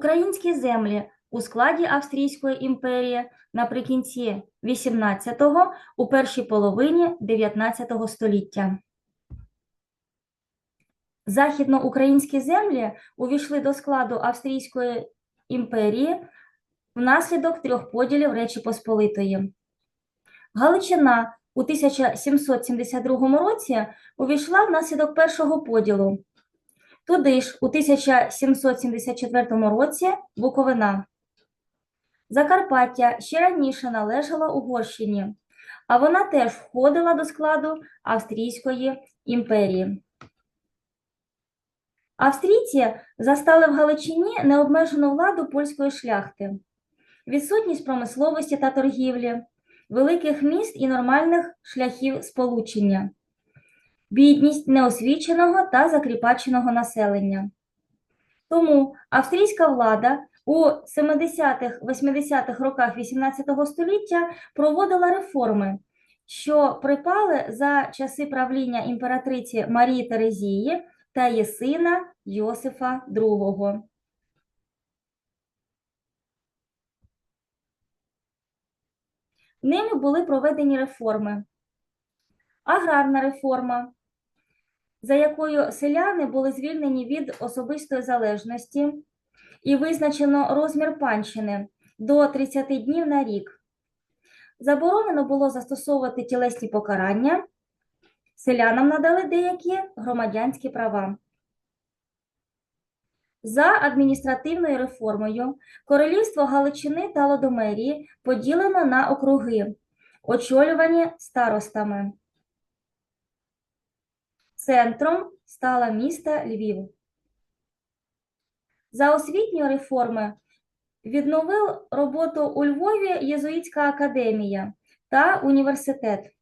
Українські землі у складі Австрійської імперії наприкінці 18-го, у першій половині 19 століття. Західноукраїнські землі увійшли до складу Австрійської імперії внаслідок трьох поділів Речі Посполитої. Галичина у 1772 році увійшла внаслідок першого поділу. Туди ж у 1774 році Буковина. Закарпаття ще раніше належала Угорщині, а вона теж входила до складу Австрійської імперії. Австрійці застали в Галичині необмежену владу польської шляхти, відсутність промисловості та торгівлі, великих міст і нормальних шляхів сполучення, бідність неосвіченого та закріпаченого населення. Тому австрійська влада у 70-80-х роках XVIII століття проводила реформи, що припали за часи правління імператриці Марії Терезії та її сина Йосифа II. Ними були проведені реформи. Аграрна реформа, за якою селяни були звільнені від особистої залежності і визначено розмір панщини до 30 днів на рік. Заборонено було застосовувати тілесні покарання, селянам надали деякі громадянські права. За адміністративною реформою королівство Галичини та Лодомерії поділено на округи, очолювані старостами. Центром стала міста Львів. За освітньої реформи відновив роботу у Львові Єзуїтська академія та університет.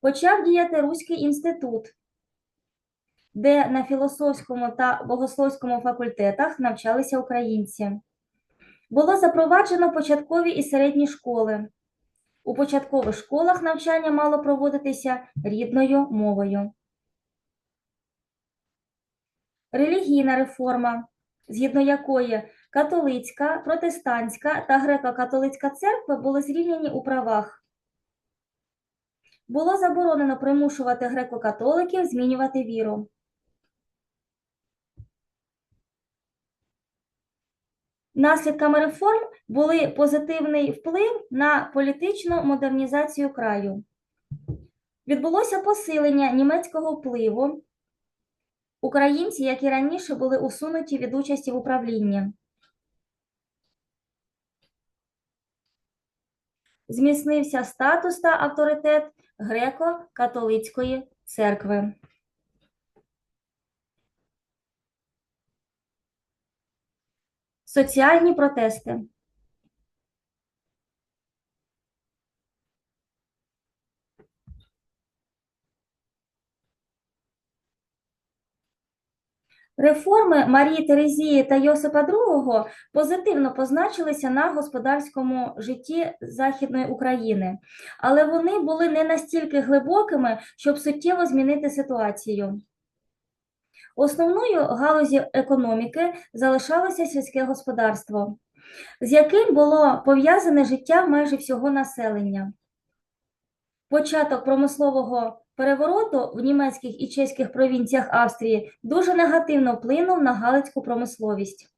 Почав діяти Руський інститут, де на філософському та богословському факультетах навчалися українці. Було запроваджено початкові і середні школи. У початкових школах навчання мало проводитися рідною мовою. Релігійна реформа, згідно якої католицька, протестантська та греко-католицька церкви були зрівняні у правах. Було заборонено примушувати греко-католиків змінювати віру. Наслідками реформ були позитивний вплив на політичну модернізацію краю. Відбулося посилення німецького впливу. Українці, як і раніше, були усунуті від участі в управлінні. Зміцнився статус та авторитет греко-католицької церкви. Соціальні протести. Реформи Марії Терезії та Йосипа II позитивно позначилися на господарському житті Західної України, але вони були не настільки глибокими, щоб суттєво змінити ситуацію. Основною галузі економіки залишалося сільське господарство, з яким було пов'язане життя майже всього населення. Початок промислового перевороту в німецьких і чеських провінціях Австрії дуже негативно вплинув на галицьку промисловість.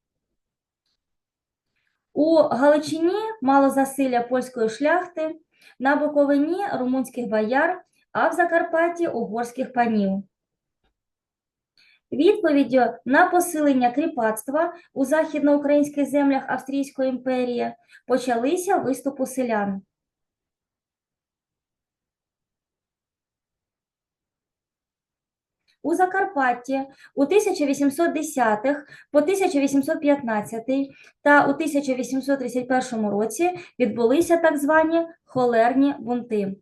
У Галичині мало засилля польської шляхти, на Буковині румунських бояр, а в Закарпатті угорських панів. Відповіддю на посилення кріпацтва у західноукраїнських землях Австрійської імперії почалися виступи селян. У Закарпатті у 1810-х по 1815 та у 1831 році відбулися так звані холерні бунти.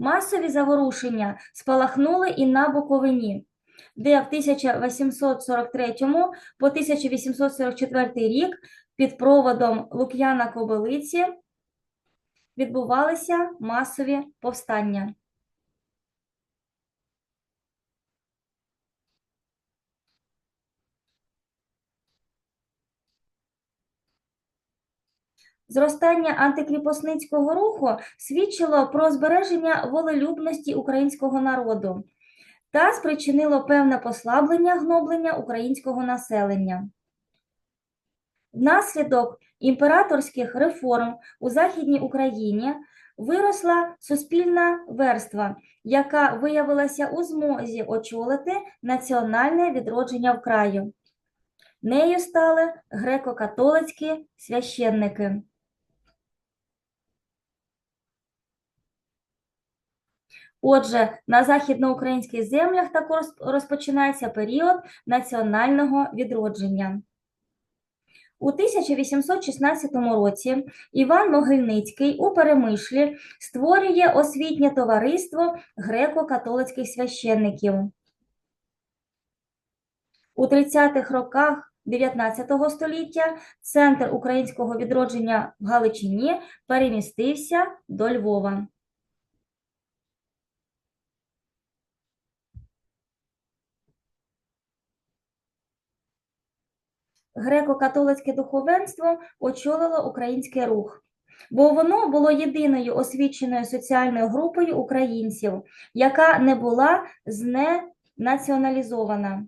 Масові заворушення спалахнули і на Буковині, де в 1843 по 1844 рік під проводом Лук'яна Кобилиці відбувалися масові повстання. Зростання антикріпосницького руху свідчило про збереження волелюбності українського народу та спричинило певне послаблення гноблення українського населення. Внаслідок імператорських реформ у Західній Україні виросла суспільна верства, яка виявилася у змозі очолити національне відродження в краю. Нею стали греко-католицькі священники. Отже, на західноукраїнських землях також розпочинається період національного відродження. У 1816 році Іван Могильницький у Перемишлі створює освітнє товариство греко-католицьких священників. У 30-х роках 19 століття центр українського відродження в Галичині перемістився до Львова. Греко-католицьке духовенство очолило український рух, бо воно було єдиною освіченою соціальною групою українців, яка не була зненаціоналізована.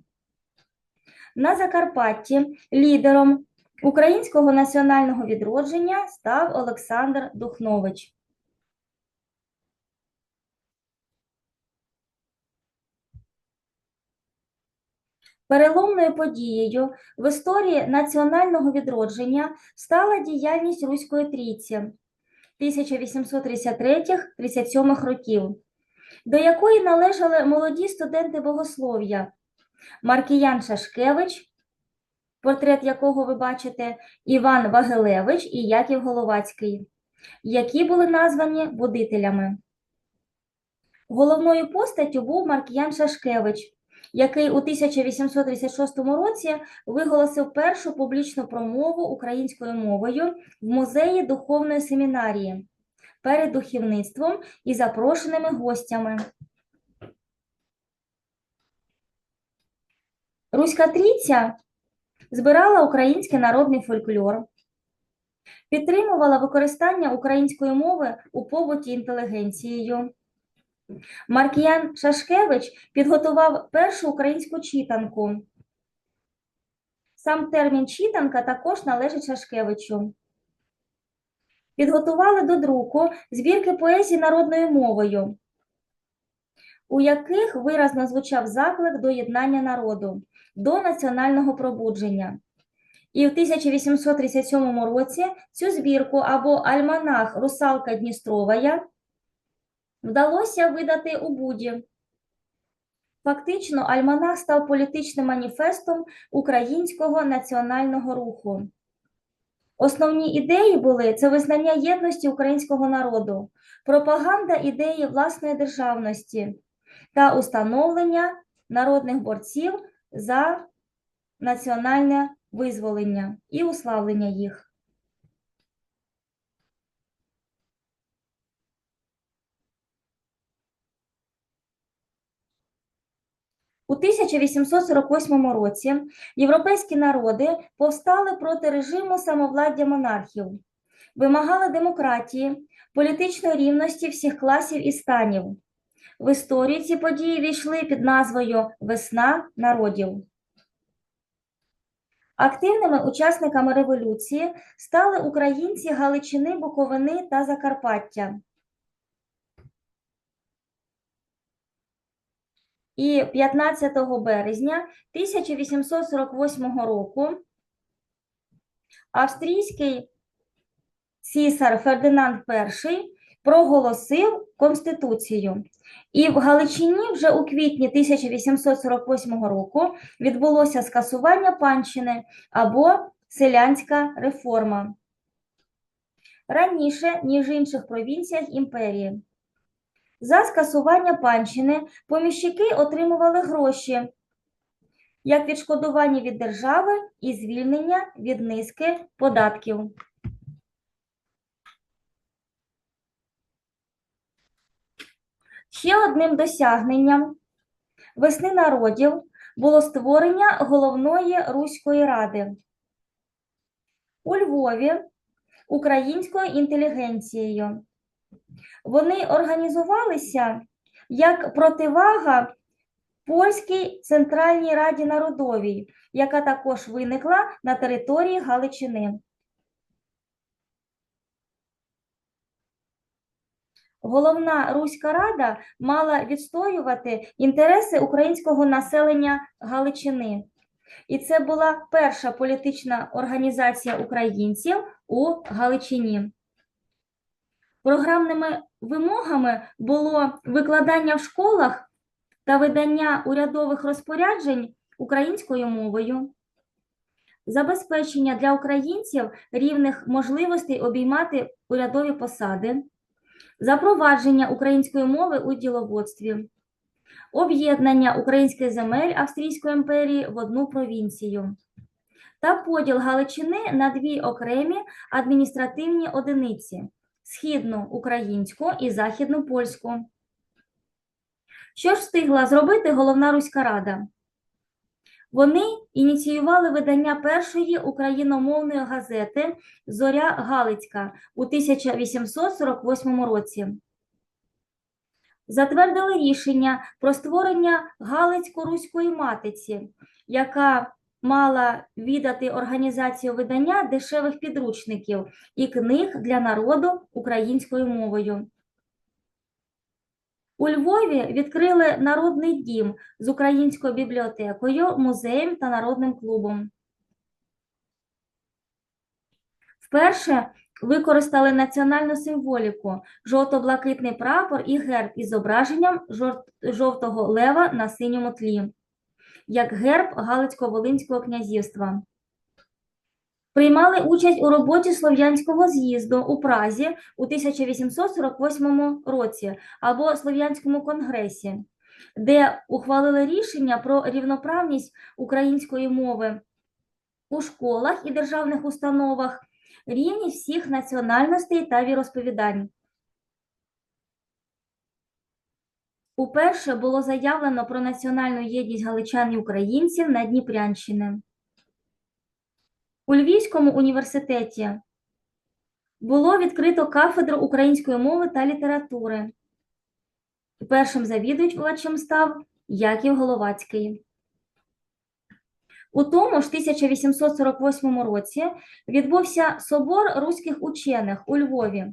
На Закарпатті лідером українського національного відродження став Олександр Духнович. Переломною подією в історії національного відродження стала діяльність Руської трійці 1833-37 років, до якої належали молоді студенти богослов'я Маркіян Шашкевич, портрет якого ви бачите, Іван Вагилевич і Яків Головацький, які були названі будителями. Головною постаттю був Маркіян Шашкевич, який у 1836 році виголосив першу публічну промову українською мовою в музеї духовної семінарії перед духовництвом і запрошеними гостями. Руська трійця збирала український народний фольклор, підтримувала використання української мови у побуті інтелігенцією. Маркіян Шашкевич підготував першу українську читанку. Сам термін читанка також належить Шашкевичу. Підготували до друку збірки поезії народною мовою, у яких виразно звучав заклик до єднання народу, до національного пробудження. І в 1837 році цю збірку або альманах Русалка Дністровая вдалося видати у Буді. Фактично, альманах став політичним маніфестом українського національного руху. Основні ідеї були це визнання єдності українського народу, пропаганда ідеї власної державності та установлення народних борців за національне визволення і уславлення їх. У 1848 році європейські народи повстали проти режиму самовладдя монархів, вимагали демократії, політичної рівності всіх класів і станів. В історії ці події війшли під назвою Весна народів. Активними учасниками революції стали українці Галичини, Буковини та Закарпаття. І 15 березня 1848 року австрійський цісар Фердинанд І проголосив Конституцію. І в Галичині вже у квітні 1848 року відбулося скасування панщини або селянська реформа. Раніше, ніж в інших провінціях імперії. За скасування панщини поміщики отримували гроші як відшкодування від держави і звільнення від низки податків. Ще одним досягненням весни народів було створення головної Руської ради. У Львові українською інтелігенцією. Вони організувалися як противага Польській Центральній Раді Народовій, яка також виникла на території Галичини. Головна Руська Рада мала відстоювати інтереси українського населення Галичини. І це була перша політична організація українців у Галичині. Програмними вимогами було викладання в школах та видання урядових розпоряджень українською мовою, забезпечення для українців рівних можливостей обіймати урядові посади, запровадження української мови у діловодстві, об'єднання українських земель Австрійської імперії в одну провінцію. Та поділ Галичини на дві окремі адміністративні одиниці східну українську і західну польську. Що ж встигла зробити головна Руська Рада? Вони ініціювали видання першої україномовної газети Зоря Галицька у 1848 році. Затвердили рішення про створення Галицько-Руської матиці, яка мала віддати організацію видання дешевих підручників і книг для народу українською мовою. У Львові відкрили народний дім з українською бібліотекою, музеєм та народним клубом. Вперше використали національну символіку жовто-блакитний прапор і герб із зображенням жовтого лева на синьому тлі, як герб Галицько-Волинського князівства. Приймали участь у роботі Слов'янського з'їзду у Празі у 1848 році або Слов'янському конгресі, де ухвалили рішення про рівноправність української мови у школах і державних установах, рівність всіх національностей та віросповідань. Уперше було заявлено про національну єдність галичан і українців на Дніпрянщини. У Львівському університеті було відкрито кафедру української мови та літератури. Першим завідувачем став Яків Головацький. У тому ж 1848 році відбувся собор руських учених у Львові,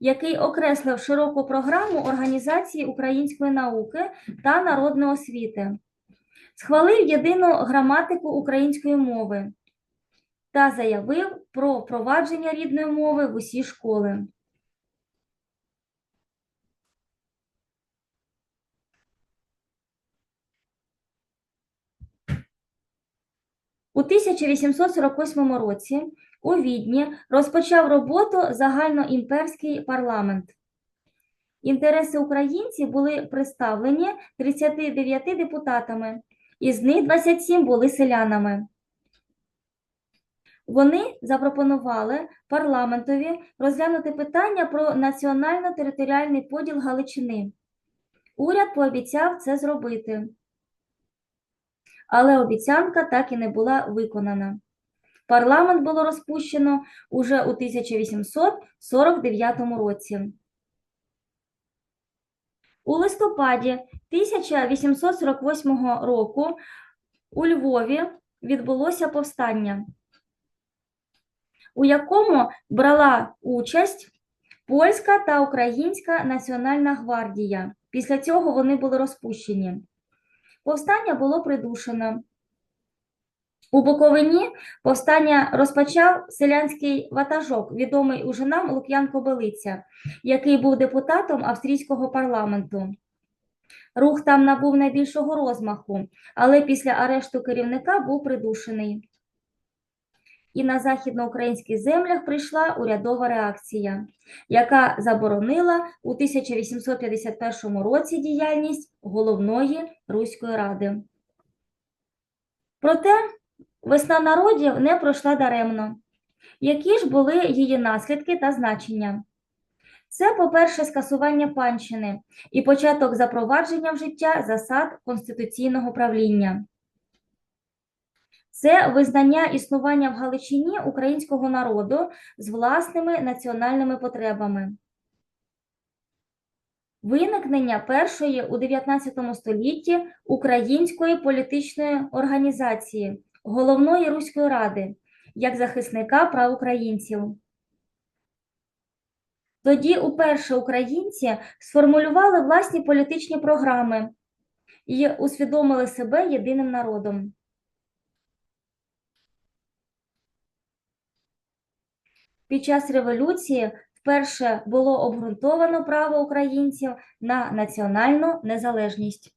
який окреслив широку програму організації української науки та народної освіти, схвалив єдину граматику української мови та заявив про впровадження рідної мови в усі школи. У 1848 році у Відні розпочав роботу загальноімперський парламент. Інтереси українців були представлені 39 депутатами, із них 27 були селянами. Вони запропонували парламентові розглянути питання про національно-територіальний поділ Галичини. Уряд пообіцяв це зробити, але обіцянка так і не була виконана. Парламент було розпущено уже у 1849 році. У листопаді 1848 року у Львові відбулося повстання у якому брала участь польська та українська національна гвардія. Після цього вони були розпущені. Повстання було придушено. У Буковині повстання розпочав селянський ватажок, відомий уже нам Лук'ян Кобилиця, який був депутатом австрійського парламенту. Рух там набув найбільшого розмаху, але після арешту керівника був придушений і на західноукраїнських землях прийшла урядова реакція, яка заборонила у 1851 році діяльність головної Руської ради. Проте весна народів не пройшла даремно. Які ж були її наслідки та значення? Це, по-перше, скасування панщини і початок запровадження в життя засад конституційного правління. Це визнання існування в Галичині українського народу з власними національними потребами. Виникнення першої у 19 столітті української політичної організації Головної Руської Ради як захисника прав українців. Тоді уперше українці сформулювали власні політичні програми і усвідомили себе єдиним народом. Під час революції вперше було обґрунтовано право українців на національну незалежність.